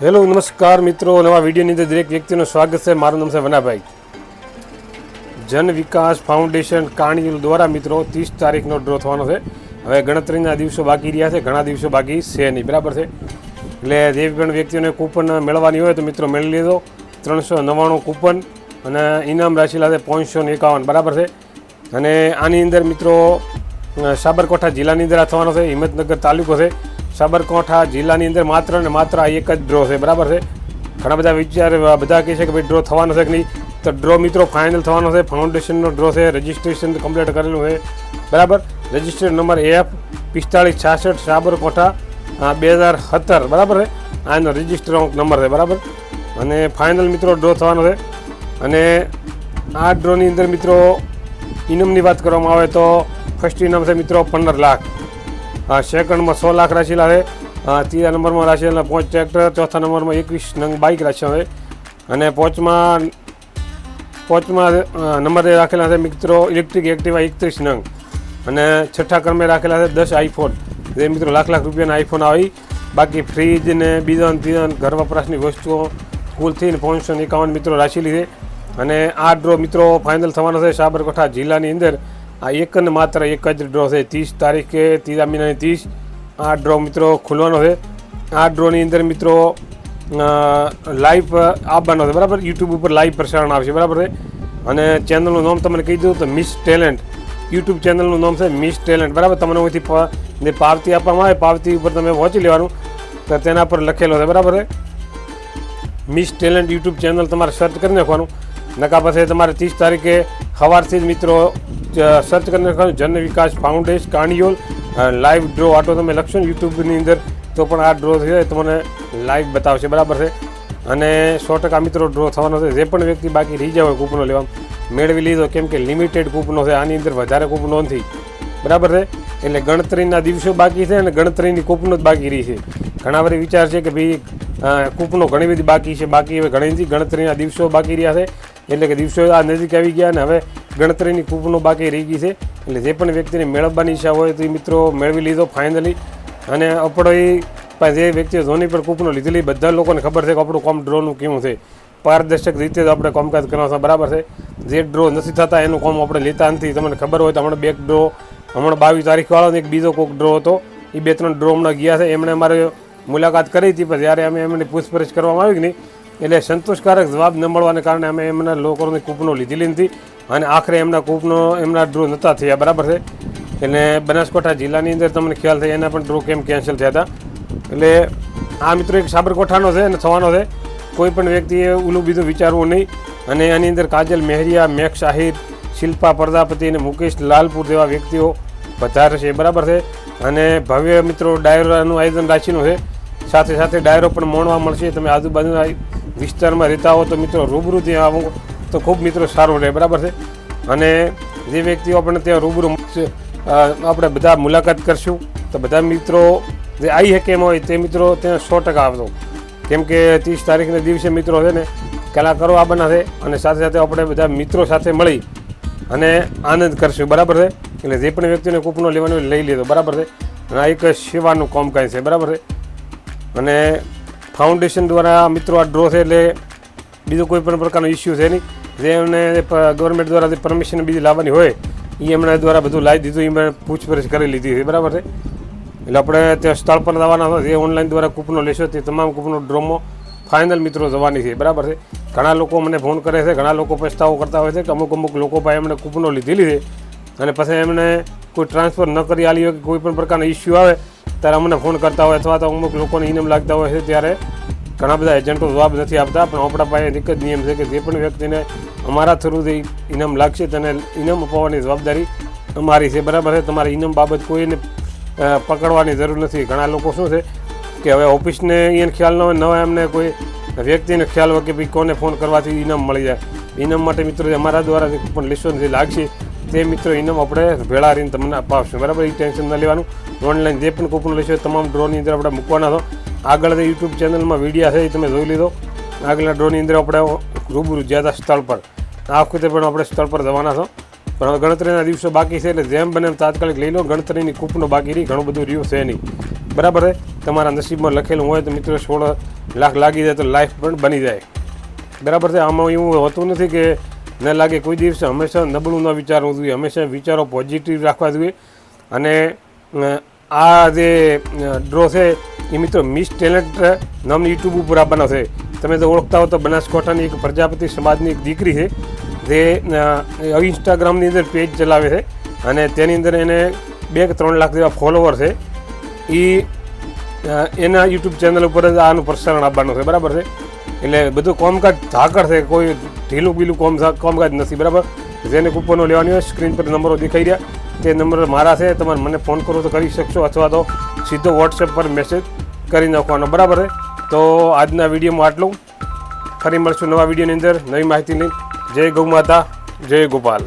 Hello, નમસ્કાર મિત્રો. નવા વિડીયોની અંદર દરેક વ્યક્તિનું સ્વાગત છે. મારું નામ છે વનાભાઈ. જન વિકાસ ફાઉન્ડેશન કાણિયુલ દ્વારા મિત્રો ત્રીસ તારીખનો ડ્રો થવાનો છે. હવે ગણતરીના દિવસો બાકી રહ્યા છે. ઘણા દિવસો બાકી છે નહીં. બરાબર છે? એટલે જે પણ વ્યક્તિઓને કૂપન મેળવવાની હોય તો મિત્રો મેળવી લીધો ત્રણસો નવ્વાણું કૂપન અને ઇનામ રાશિલા છે પાંચસો એકાવન. બરાબર છે? અને આની અંદર મિત્રો સાબરકાંઠા જિલ્લાની અંદર આ થવાનો છે. હિંમતનગર તાલુકો છે. સાબરકાંઠા જિલ્લાની અંદર માત્ર ને માત્ર આ એક જ ડ્રો છે. બરાબર છે? ઘણા બધા વિચાર બધા કહે છે કે ભાઈ ડ્રો થવાનો છે કે નહીં? તો ડ્રો મિત્રો ફાઇનલ થવાનો છે. ફાઉન્ડેશનનો ડ્રો છે. રજિસ્ટ્રેશન કમ્પ્લીટ કરેલું છે. બરાબર? રજિસ્ટર નંબર એફ પિસ્તાળીસ છાસઠ સાબરકાંઠા બે હજાર સત્તર. બરાબર છે? આ એનો રજિસ્ટર નંબર છે. બરાબર? અને ફાઇનલ મિત્રો ડ્રો થવાનો છે. અને આ ડ્રોની અંદર મિત્રો ઇનામની વાત કરવામાં આવે તો ફર્સ્ટ ઇનામ છે મિત્રો પંદર લાખ. સેકન્ડમાં સો લાખ રાશિ લાવે. ત્રીજા નંબરમાં રાશિ પાંચ ટ્રેક્ટર ચોથા નંબરમાં એકવીસ નંગ બાઇક રાશિ આવે અને પાંચમાં પાંચમાં નંબરે રાખેલા છે મિત્રો ઇલેક્ટ્રિક એક્ટિવા એકત્રીસ નંગ. અને છઠ્ઠા ક્રમે રાખેલા છે દસ આઈફોન જે મિત્રો લાખ લાખ રૂપિયાના આઈફોન આવી. બાકી ફ્રીજ ને બીજા ત્રીજા ઘર વપરાશની વસ્તુઓ કુલથી પાંચસો એકાવન મિત્રો રાશિ લીધી અને આ ડ્રો મિત્રો ફાઇનલ થવાનો છે સાબરકાંઠા જિલ્લાની અંદર. આ એક ને માત્ર એક જ ડ્રો છે. ત્રીસ તારીખે ત્રીજા મહિનાની ત્રીસ આ ડ્રો મિત્રો ખુલવાનો છે. આ ડ્રોની અંદર મિત્રો લાઈવ આવવાનો છે. બરાબર? યુટ્યુબ ઉપર લાઈવ પ્રસારણ આવશે. બરાબર છે? અને ચેનલનું નામ તમને કહી દઉં તો મિસ ટેલેન્ટ યુટ્યુબ ચેનલનું નામ છે મિસ ટેલેન્ટ બરાબર? તમને અહીંથી જે પાવતી આપવામાં આવે, પાવતી ઉપર તમે પહોંચી લેવાનું. તો તેના પર લખેલો છે. બરાબર છે? મિસ ટેલેન્ટ યુટ્યુબ ચેનલ તમારે સર્ચ કરી નાખવાનું. નકા પછી તમારે ત્રીસ તારીખે સવારથી જ મિત્રો સર્ચ કરીને નાખવાનું. Jan Vikas foundation Kaniyol live draw આટો તમે લખશો ને યુટ્યુબની અંદર, તો પણ આ ડ્રો છે તમને લાઈવ બતાવશે. બરાબર છે? અને સો ટકા મિત્રો ડ્રો થવાનો છે. જે પણ વ્યક્તિ બાકી રહી જાય કૂપનો લેવા મેળવી લીધો કેમ કે લિમિટેડ કૂપનો છે. આની અંદર વધારે કૂપનો નથી બરાબર છે? એટલે ગણતરીના દિવસો બાકી છે અને ગણતરીની કૂપનો જ બાકી રહી છે. ઘણા બધા વિચાર છે કે ભાઈ કૂપનો ઘણી બધી બાકી છે. બાકી હવે ઘણી બધી ગણતરીના દિવસો બાકી રહ્યા છે. એટલે કે દિવસો આ નજીક આવી ગયા અને હવે ગણતરીની કૂપનો બાકી રહી ગઈ છે. એટલે જે પણ વ્યક્તિને મેળવવાની ઈચ્છા હોય તો એ મિત્રો મેળવી લીધો ફાઇનલી અને એ પણ જે વ્યક્તિએ ધોની પર કૂપનો લીધેલી બધા લોકોને ખબર છે કે આપણું કોમ ડ્રોનું કેવું છે. પારદર્શક રીતે જ આપણે કામકાજ કરવા છે, બરાબર છે. જે ડ્રો નથી થતા એનું કામ આપણે લેતા નથી. તમને ખબર હોય તો હમણાં બે ડ્રો હમણાં બાવીસ તારીખવાળો એક બીજો કોઈક ડ્રો હતો. એ બે ત્રણ ડ્રો હમણાં ગયા છે. એમણે અમારે મુલાકાત કરી હતી, પણ જ્યારે અમે એમની પૂછપરછ કરવામાં આવી કે એટલે સંતોષકારક જવાબ ન મળવાને કારણે અમે એમના લોકોની કૂપનો લીધેલી નથી અને આખરે એમના કૂપનો એમના ડ્રો નહોતા થયા, બરાબર છે? એટલે બનાસકાંઠા જિલ્લાની અંદર તમને ખ્યાલ થાય એના પણ ડ્રો કેમ કેન્સલ થયા હતા. એટલે આ મિત્રો એક સાબરકોઠાનો છે અને થવાનો છે. કોઈ પણ વ્યક્તિએ ઓલું બીજું વિચારવું નહીં. અને આની અંદર કાજલ મહેરિયા, મેઘ શાહિર શિલ્પા પ્રજાપતિ અને મુકેશ લાલપુર જેવા વ્યક્તિઓ વધારે છે, બરાબર છે? અને ભવ્ય મિત્રો, ડાયરાનું આયોજન રાખેલું છે. સાથે સાથે ડાયરો પણ મોણવા મળશે. તમે આજુબાજુના વિસ્તારમાં રહેતા હો તો મિત્રો રૂબરૂ ત્યાં આવો. તો ખૂબ મિત્રો સારું રહે, બરાબર છે? અને જે વ્યક્તિઓ આપણને ત્યાં રૂબરૂ આપણે બધા મુલાકાત કરશું. તો બધા મિત્રો જે આવી શકે એમ હોય તે મિત્રો ત્યાં સો ટકા આવજો. કેમ કે ત્રીસ તારીખના દિવસે મિત્રો છે ને, કલાકારો આવવાના છે અને સાથે સાથે આપણે બધા મિત્રો સાથે મળી અને આનંદ કરશું, બરાબર છે? એટલે જે પણ વ્યક્તિને કૂપનો લેવાનો લઈ લેજો, બરાબર છે? અને આ એક સેવાનું કામ કાંઈ છે, બરાબર છે? અને ફાઉન્ડેશન દ્વારા મિત્રો આ ડ્રો છે એટલે બીજો કોઈ પણ પ્રકારનો ઇસ્યુ છે નહીં. જે એમને ગવર્મેન્ટ દ્વારા જે પરમિશન બીજી લાવવાની હોય એ એમના દ્વારા બધું લાવી દીધું એમણે પૂછપરછ કરી લીધી છે. બરાબર છે? એટલે આપણે ત્યાં સ્થળ પર લાવવાના હોય, જે ઓનલાઈન દ્વારા કૂપનો લેશો, તે તમામ કૂપનો ડ્રોમાં ફાઇનલ મિત્રો જવાની છે. બરાબર છે? ઘણા લોકો મને ફોન કરે છે, ઘણા લોકો પસ્તાવો કરતા હોય છે કે અમુક અમુક લોકો પાસે એમણે કૂપનો લીધેલી છે. અને પછી એમને કોઈ ટ્રાન્સફર ન કરી આલી હોય કે કોઈ પણ પ્રકારનો ઇસ્યુ આવે, ત્યારે અમને ફોન કરતા હોય અથવા તો અમુક લોકોને ઇનામ લાગતા હોય છે, ત્યારે ઘણા બધા એજન્ટો જવાબ નથી આપતા. પણ આપણા પાસે એક જ નિયમ છે કે જે પણ વ્યક્તિને અમારા થ્રુથી ઇનામ લાગશે, તેને ઇનામ અપાવવાની જવાબદારી અમારી છે. બરાબર છે? તમારે ઇનામ બાબત કોઈને પકડવાની જરૂર નથી. ઘણા લોકો શું છે કે હવે ઓફિસને એને ખ્યાલ ન હોય ન હોય એમને કોઈ વ્યક્તિને ખ્યાલ હોય કે ભાઈ કોને ફોન કરવાથી ઇનામ મળી જાય. ઇનામ માટે મિત્રો અમારા દ્વારા પણ લિસ્ટો જે લાગશે તે મિત્રો ઇનામ આપણે ભેળા રહીને તમને અપાવશું. બરાબર? એ ટેન્શન ન લેવાનું. ઓનલાઈન જે પણ કૂપન લેશો તમામ ડ્રોની અંદર આપણે મૂકવાના છો. આગળ યુટ્યુબ ચેનલમાં વિડીયા છે એ તમે જોઈ લીધો. આગળના ડ્રોની અંદર આપણે રૂબરૂ જ્યાં સ્થળ પર. આ વખતે પણ આપણે સ્થળ પર જવાના છો. પણ હવે ગણતરીના દિવસો બાકી છે એટલે જેમ બને એમ તાત્કાલિક લઈ લો. ગણતરીની કૂપનો બાકી રહી. ઘણું બધું રહ્યું છે નહીં. બરાબર છે? તમારા નસીબમાં લખેલું હોય તો મિત્રો સોળ લાખ લાગી જાય તો લાઈફ પણ બની જાય. બરાબર છે? આમાં એવું હોતું નથી કે ન લાગે કોઈ દિવસે હંમેશા નબળું ન વિચારવું જોઈએ. હંમેશા વિચારો પોઝિટિવ રાખવા જોઈએ. અને આ જે ડ્રો છે, એ મિત્રો મિસ ટેલેન્ટ નામની યુટ્યુબ ઉપર આપવાનો છે. તમે તો ઓળખતા હો તો બનાસકાંઠાની એક પ્રજાપતિ સમાજની એક દીકરી છે, જે ઇન્સ્ટાગ્રામની અંદર પેજ ચલાવે છે અને તેની અંદર એને બે કે ત્રણ લાખ જેવા ફોલોવર છે. એ એના યુટ્યુબ ચેનલ ઉપર જ આનું પ્રસારણ આપવાનું છે. બરાબર છે? એટલે બધું કોમકાજ ઝાકળ છે, કોઈ ઢીલું બીલું કોમ કોમકાજ નથી, બરાબર? જેને કૂપનો લેવાની હોય, સ્ક્રીન પર નંબરો દેખાઈ રહ્યા. તે નંબર મારા છે, તમારે મને ફોન કરો તો કરી શકશો, અથવા તો સીધો વોટ્સએપ પર મેસેજ કરી નાખવાનો, બરાબર છે? તો આજના વિડીયોમાં આટલું. ફરી મળશું નવા વિડીયોની અંદર, નવી માહિતી લઈ જય ગૌ માતા, જય ગોપાલ.